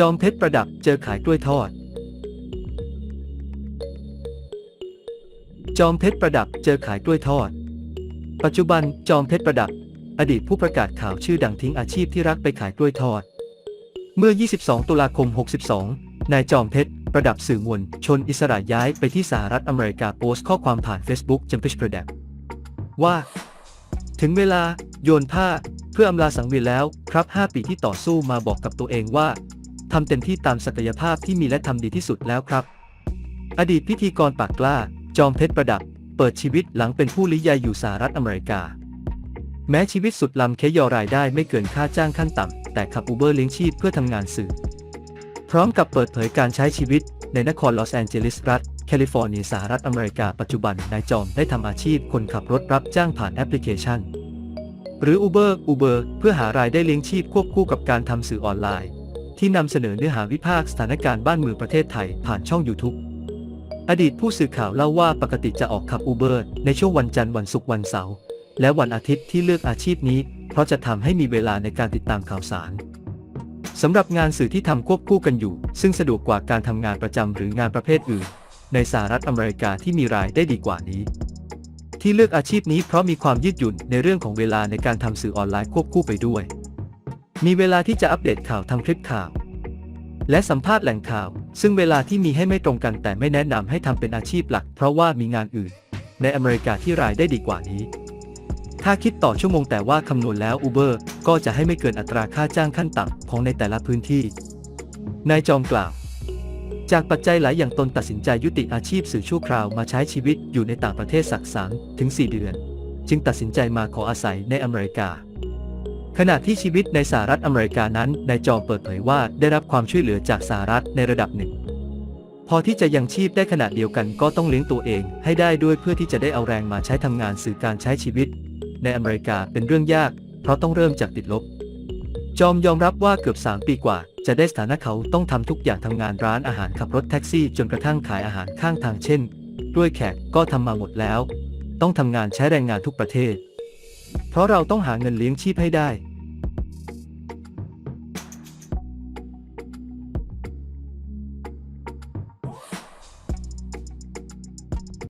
จอมเพชรประดับเจอขายกล้วยทอด จอมเพชรประดับเจอขายกล้วยทอด ปัจจุบันจอมเพชรประดับ อดีตผู้ประกาศข่าวชื่อดังทิ้งอาชีพที่รักไปขายกล้วยทอด เมื่อ 22 ตุลาคม 62 นายจอมเพชรประดับสื่อมวลชนอิสระย้ายไปที่สหรัฐอเมริกาโพสต์ข้อความผ่าน Facebook จอมเพชรประดับ ว่า ถึงเวลาโยนผ้าเพื่ออำลาสังเวียนแล้วครับ 5 ปีที่ต่อสู้มาบอกกับตัวเองว่า ทำเต็มที่ตามศักยภาพที่มีและทำดีที่สุดแล้วครับ อดีตพิธีกรปากกล้า จอมเพชรประดับ เปิดชีวิตหลังเป็นผู้ลี้ภัยอยู่สหรัฐอเมริกา แม้ชีวิตสุดลำเคยอรายได้ไม่เกินค่าจ้างขั้นต่ำ แต่ขับอูเบอร์เลี้ยงชีพเพื่อทำงานสื่อ พร้อมกับเปิดเผยการใช้ชีวิตในนครลอสแอนเจลิสรัฐแคลิฟอร์เนียสหรัฐอเมริกาปัจจุบันนายจอมได้ทำอาชีพคนขับรถรับจ้างผ่านแอปพลิเคชัน หรือ Uber Uber เพื่อหารายได้เลี้ยงชีพควบคู่กับการทำสื่อออนไลน์ ที่นำเสนอเนื้อหาวิพากษ์สถานการณ์บ้านเมืองประเทศไทยผ่านช่อง YouTube อดีตผู้สื่อข่าวเล่าว่าปกติจะออกขับ Uber ในช่วงวันจันทร์วันศุกร์วันเสาร์และวันอาทิตย์ที่เลือกอาชีพนี้ เพราะจะทำให้มีเวลาในการติดตามข่าวสารสำหรับงานสื่อที่ทำควบคู่กันอยู่ ซึ่งสะดวกกว่าการทำงานประจำหรืองานประเภทอื่น ในสหรัฐอเมริกาที่มีรายได้ดีกว่านี้ ที่เลือกอาชีพนี้เพราะมีความยืดหยุ่นในเรื่องของเวลาในการทำสื่อออนไลน์ควบคู่ไปด้วย มีเวลาที่จะอัปเดตข่าวทำคลิปข่าว และสัมภาษณ์แหล่งข่าว ซึ่งเวลาที่มีให้ไม่ตรงกันแต่ไม่แนะนำให้ทำเป็นอาชีพหลัก เพราะว่ามีงานอื่น ในอเมริกาที่รายได้ดีกว่านี้ ถ้าคิดต่อชั่วโมงแต่ว่าคำนวณแล้ว Uber ก็จะให้ไม่เกินอัตราค่าจ้างขั้นต่ำของในแต่ละพื้นที่ นายจอมกล่าว จากปัจจัยหลายอย่างตนตัดสินใจยุติอาชีพสื่อชั่วคราวมาใช้ชีวิตอยู่ในต่างประเทศสักสามถึง4เดือน จึงตัดสินใจมาขออาศัยในอเมริกา ขณะที่ชีวิตในสหรัฐอเมริกานั้นนายจอมเปิดเผยว่าได้รับความช่วยเหลือจากสหรัฐในระดับหนึ่ง พอที่จะยังชีพได้ขณะเดียวกันก็ต้องเลี้ยงตัวเองให้ได้ด้วยเพื่อที่จะได้เอาแรงมาใช้ทำงานสื่อการใช้ชีวิต ในอเมริกาเป็นเรื่องยาก เพราะต้องเริ่มจากติดลบ จอมยอมรับว่าเกือบ 3 ปีกว่า จะได้สถานะเขาต้องทำทุกอย่างทำงานร้านอาหารขับรถแท็กซี่จนกระทั่งขายอาหารข้างทางเช่นด้วยแขกก็ทำมาหมดแล้ว ต้องทำงานใช้แรงงานทุกประเทศ เพราะเราต้องหาเงินเลี้ยงชีพให้ได้ Oof.